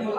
లేదు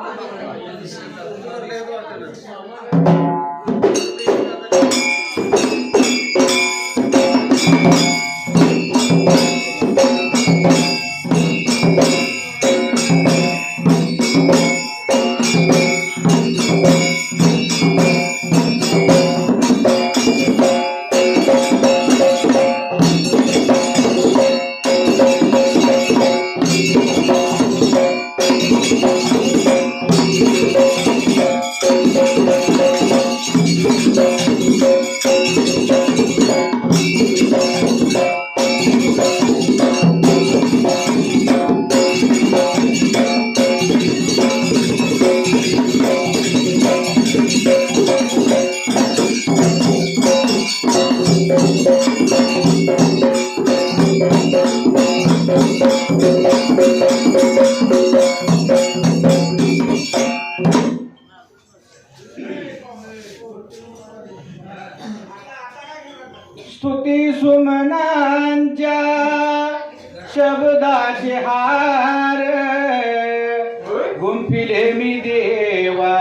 शिहार हार गुंफिले मी देवा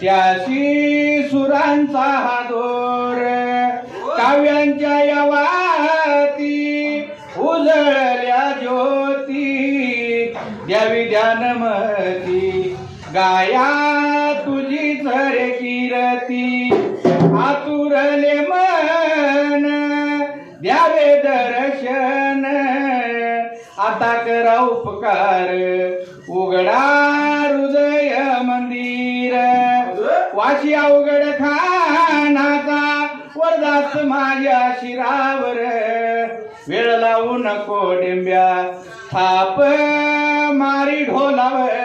त्याशी सुरांचा हा दोर. काव्यांच्या यावाती उजळल्या ज्योती द्यावी ध्यानमती गाया करा उपकार. उघडा हृदय मंदिर. वाशी अवघड खानाचा वरदास माझ्या शिरावर. वेळ लावू नको डिंब्या थाप मारी ढोलावर.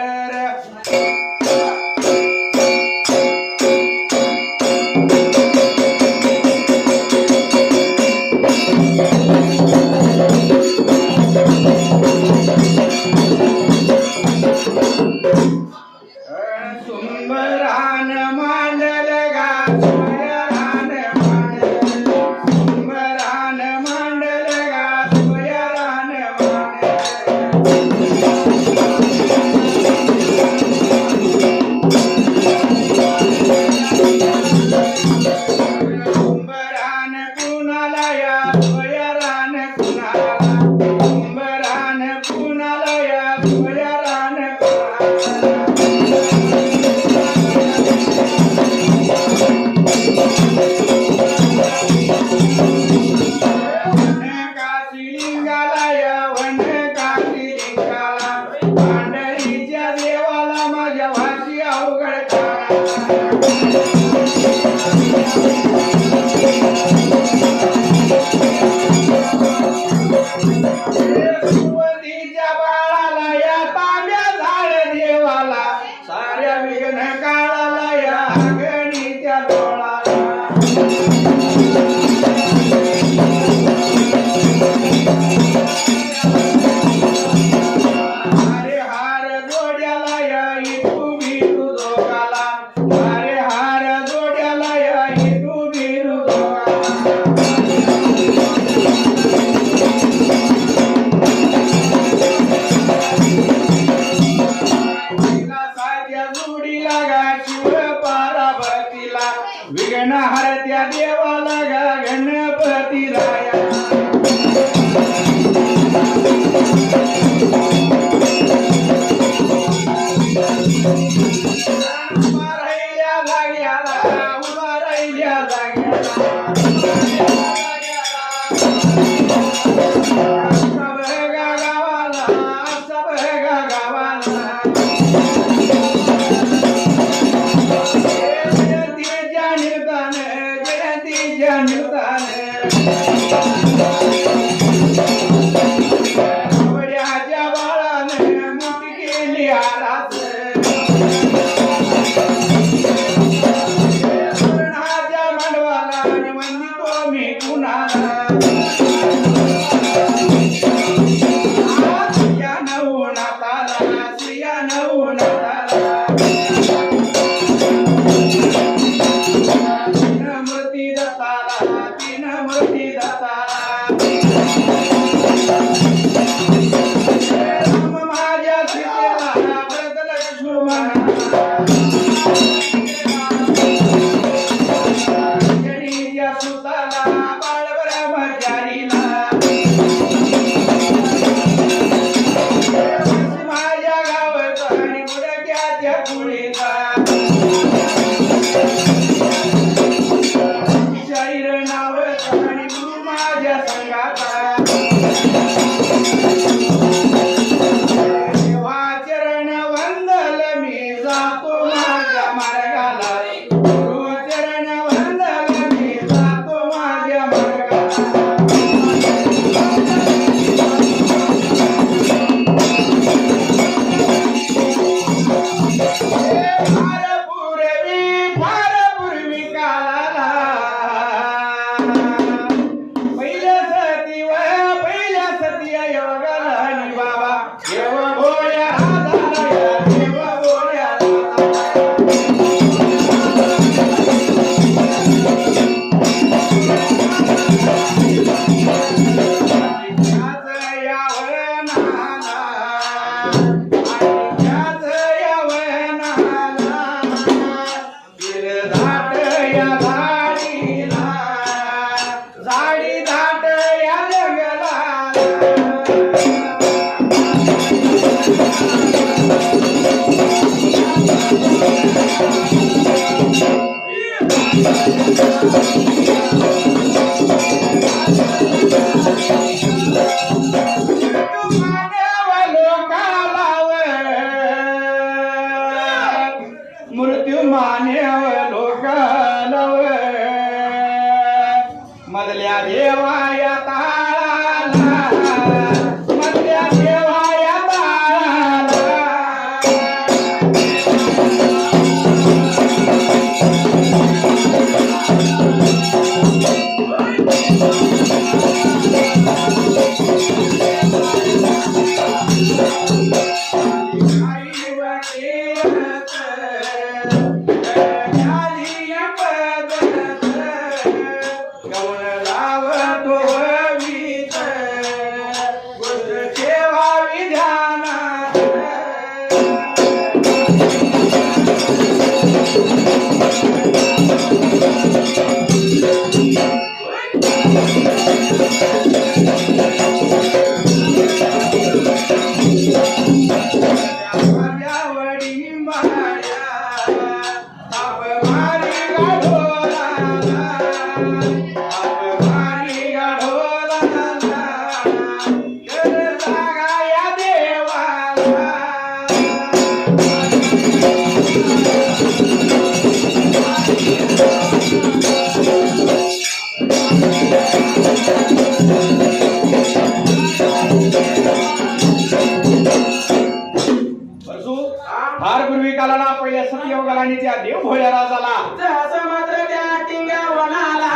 त्या देव राजाला. मात्र त्या वनाला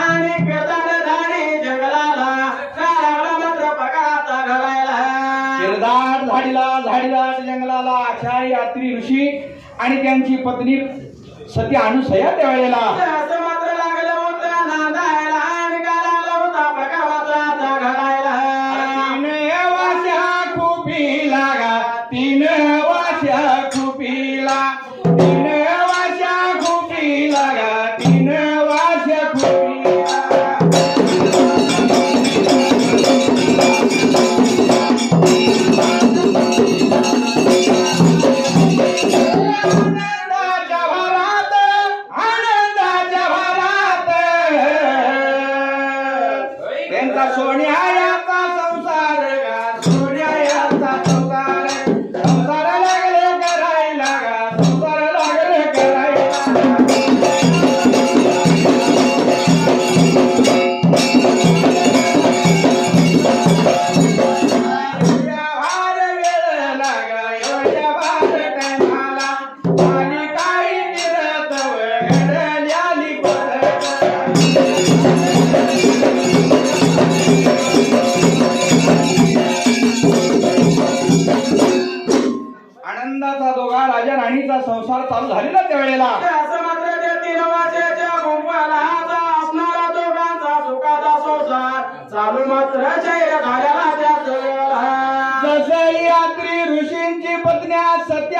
जंगलाला. मात्र घालायला. जंगलाला यात्री ऋषी आणि त्यांची पत्नी सती अनुसया त्यावेळेला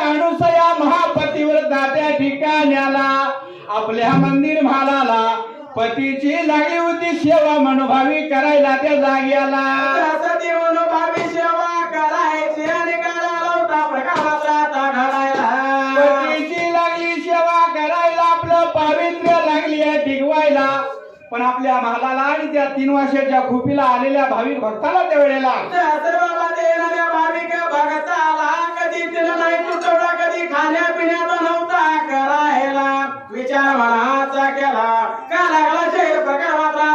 अनुसया महापतीवर त्या ठिकाण्याला आपल्या मंदिर महालाला. पतीची लागली होती सेवा मनोभावी करायला त्या जाग्याला. मनोभावी सेवा पतीची लागली सेवा करायला आपलं पावित्र्य लागली टिकवायला. पण आपल्या महालाला आणि त्या तीन वर्षाच्या खुपीला आलेल्या भाविक भक्ताला त्या वेळेला सर्वाला देणाऱ्या भाविक भगताला कधी तिला नाही तुटवडा कधी खाण्यापिण्याचा नव्हता. करायला विचार मनाचा केला. का लागला शैर प्रकार मात्र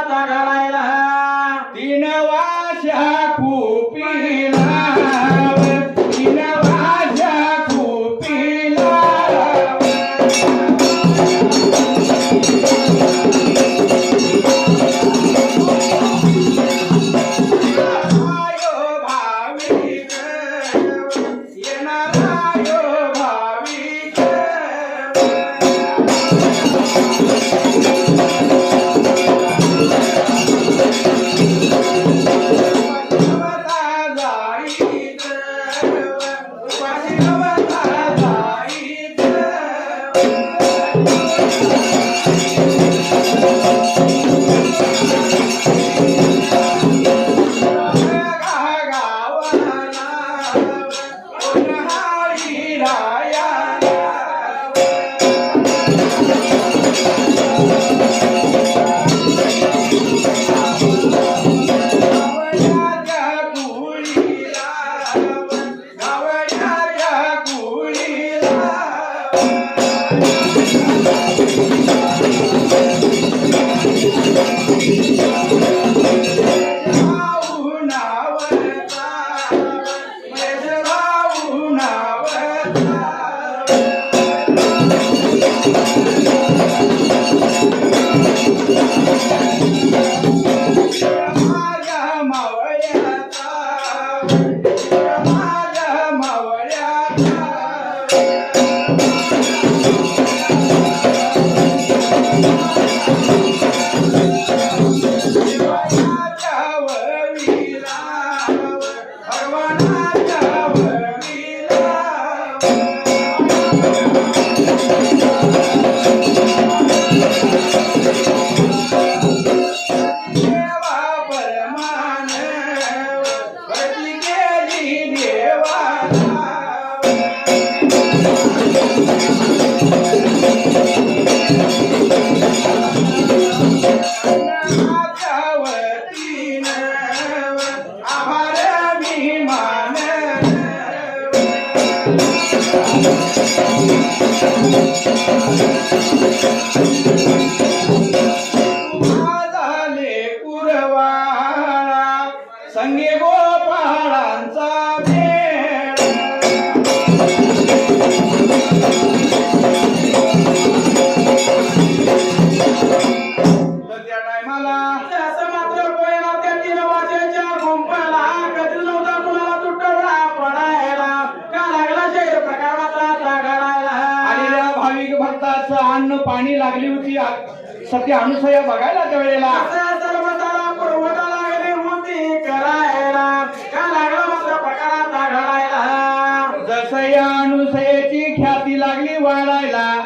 सर्वताला लागली होती करायला. का लागला मात्र प्रकार आता घडायला. जसं या अनुसयाची ख्याती लागली वाढायला.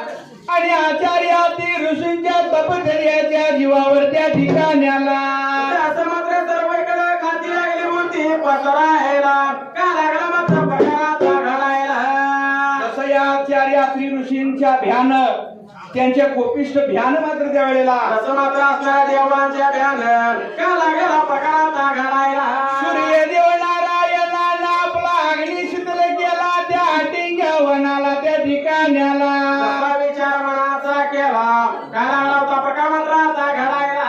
आणि आचार्याती ऋषींच्या तपचर्याच्या जीवावर त्या ठिकाण्याला. असं मात्र सर्वकडे खाती लागली होती पसरायला का लागला मात्र प्रकार आता घडायला. जसं या आचार्यात्री ऋषींच्या भ्यान त्यांचे कोपिष्ट भ्यान मात्र त्या वेळेला असं मात्र असणाऱ्या देवांच्या भ्यान का लागला आता घडायला सूर्यदेव नारायणाला आपला अग्नी शीतल केला त्या टिंग्या वनाला त्या ठिकाण्याला. विचार मनाचा केला. काय लागला होता प्रकार मात्र आता घडायला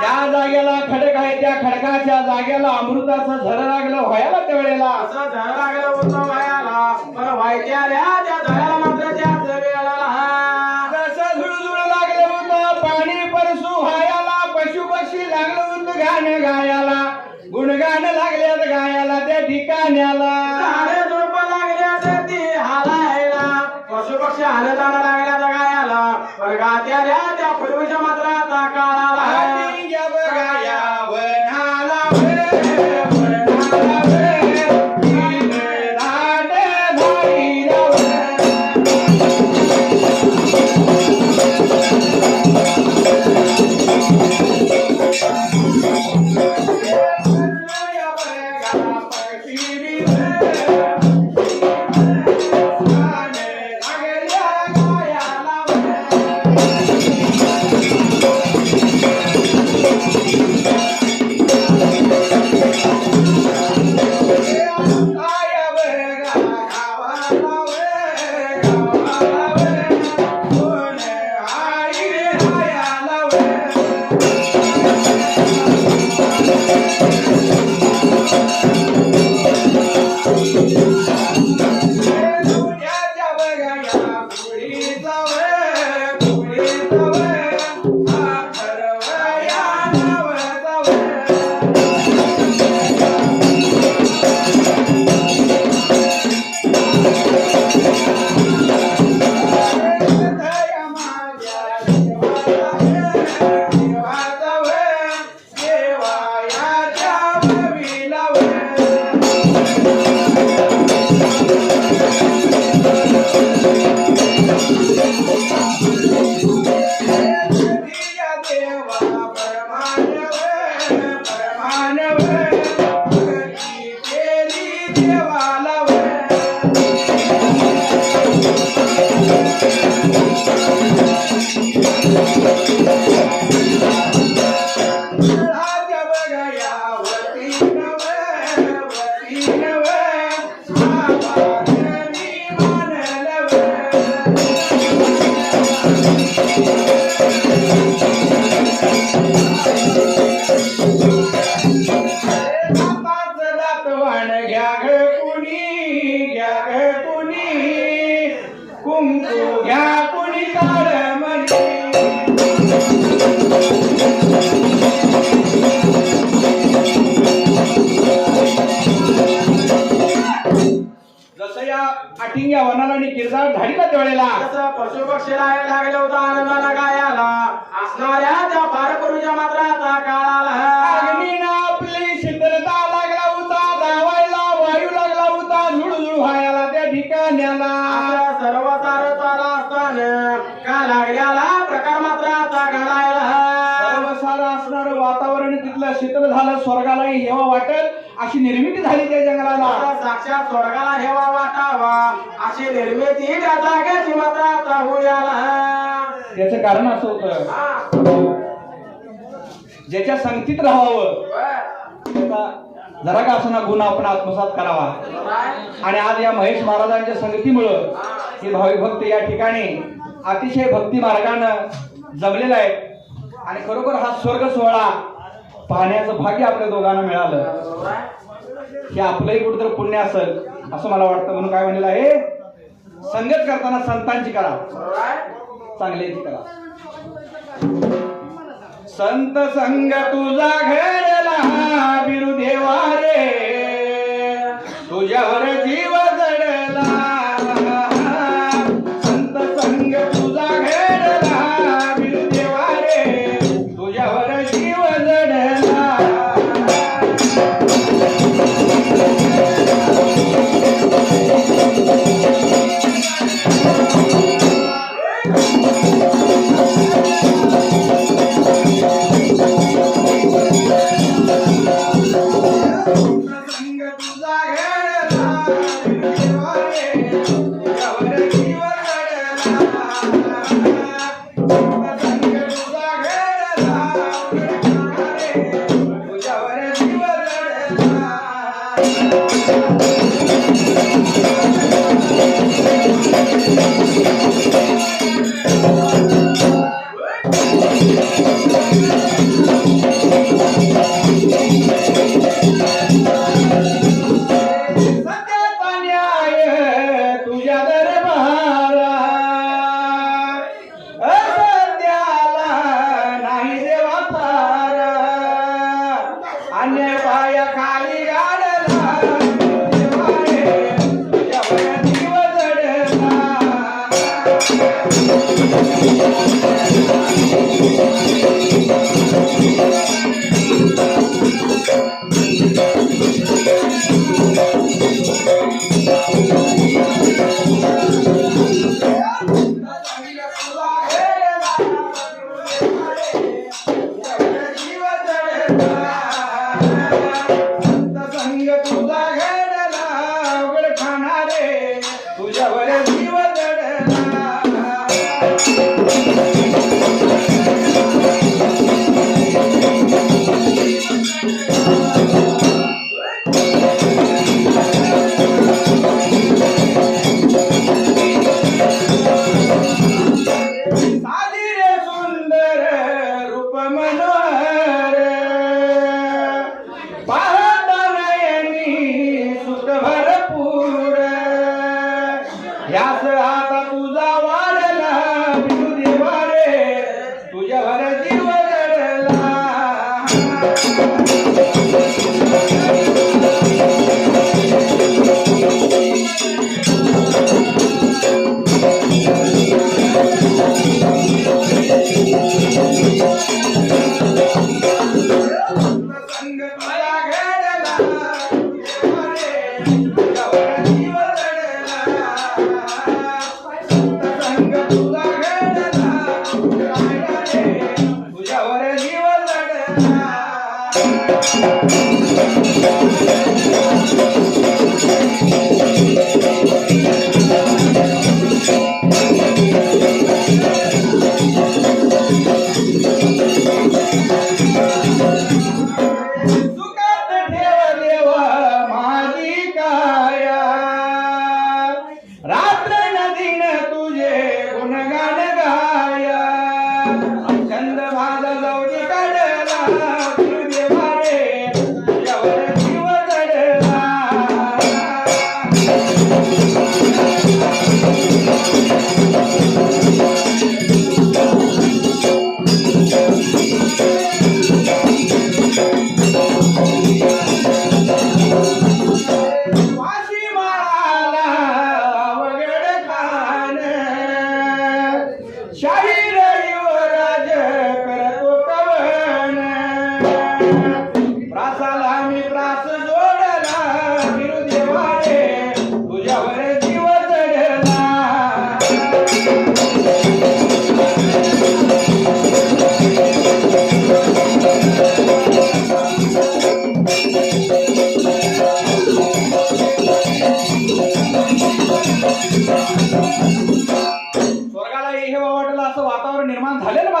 ज्या जागेला खडक आहे त्या खडकाच्या जागेला अमृताचं झर लागलं व्हायला त्या वेळेला असं झाड लागलं होतं वयाला पण व्हायच्या त्या ठिकाण्याला. जसं या आटिंग्या वनाला आणि किरदार पशु पक्षी लागले होता आनंदाला गायाला असणाऱ्या त्या मात्र आता काळाला. अग्नीनं आपली शीतलता लागला होता धावायला वायू लागला होता झुळझुळ व्हायला त्या ठिकाण्याला. सर्व तार तारा असताना का लागल्याला प्रकार मात्र आता घडायला सर्वसार असणारं वातावरण तिथलं शीतल झालं स्वर्गालाही हेवा वाटेल. अशी निर्मिती झाली त्या जंगलाला. साक्षात स्वर्गाला हेवा वाटावा. अशी निर्मिती त्या जागेची मात्र आता होयाला त्याचं कारण असं होतं. ज्याच्या संगतीत राहावं. त्याचा जरा का असं गुण आपण आत्मसात करावा? आणि आज या महेश महाराजांच्या संगतीमुळं हे. भाविक भक्त या ठिकाणी अतिशय भक्ती मार्गानं जमलेला आहे आणि खरोखर हा स्वर्ग सोहळा पाहण्याचं भाग्य आपल्या दोघांना मिळालं. हे आपलंही कुठेतरी पुण्य असेल असं मला वाटतं. म्हणून काय म्हणलेलं आहे? संगत करताना संतांची करा. चांगल्याची करा. संत संग तुझा घडला बिरुदेवा रे तुझ्यावर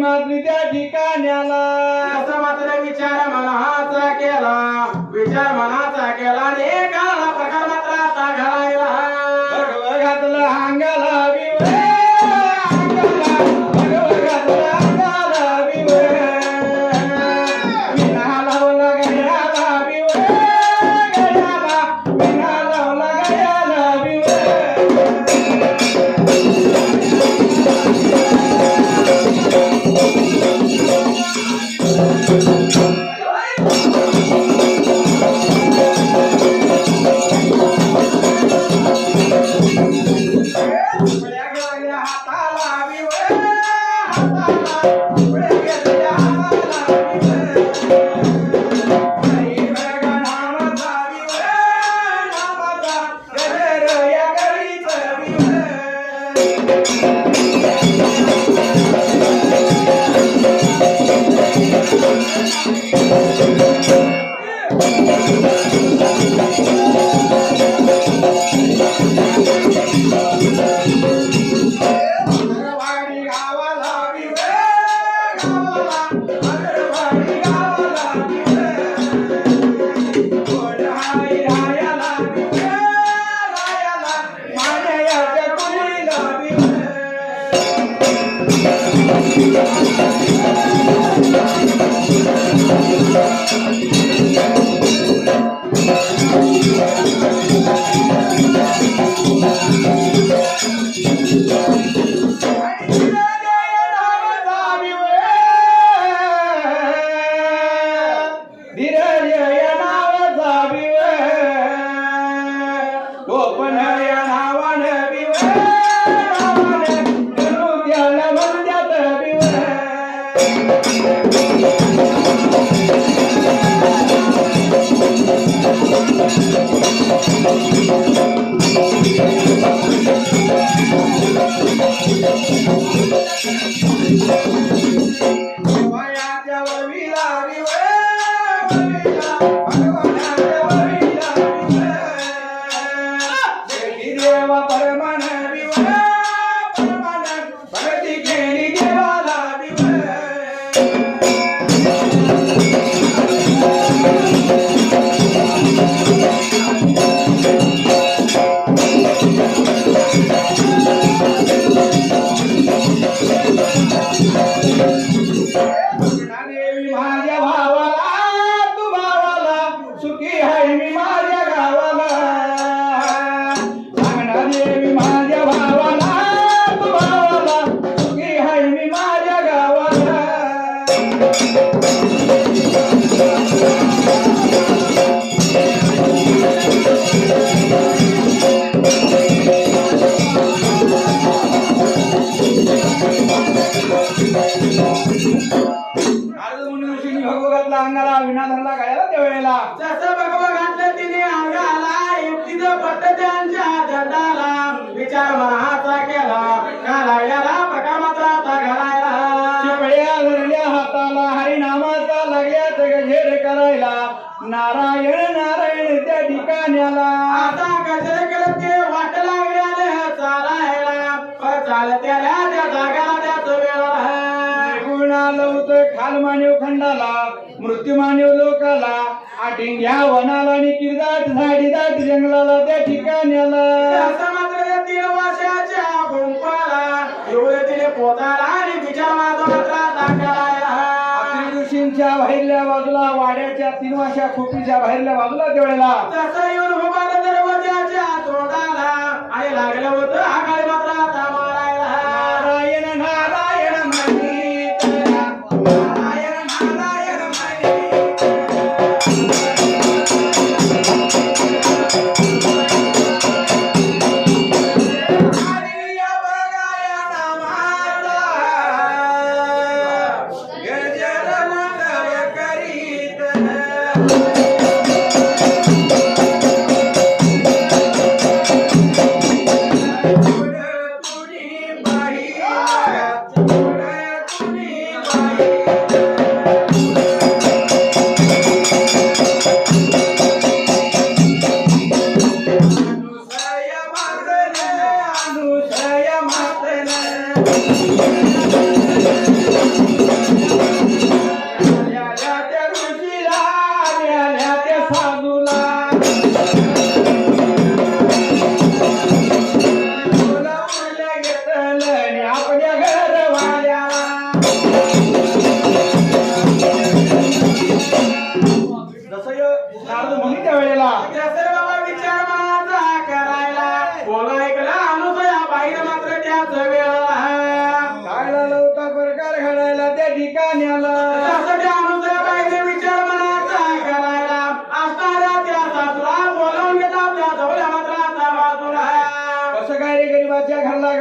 मागणी त्या ठिकाण्याला. मृत्यू लोकाला लोकाला आटिंग्या वनाला आणि किरदाट झाडी दाट जंगलाला त्या ठिकाण्याला. ऋषींच्या बाहेरल्या बाजूला वाड्याच्या तिनवाशा खोपीच्या बाहेरल्या बाजूला तेवढ्याला तसा येऊन दरवाजाच्या तोंडाला आणि लागलं होतं आकाळी मात्र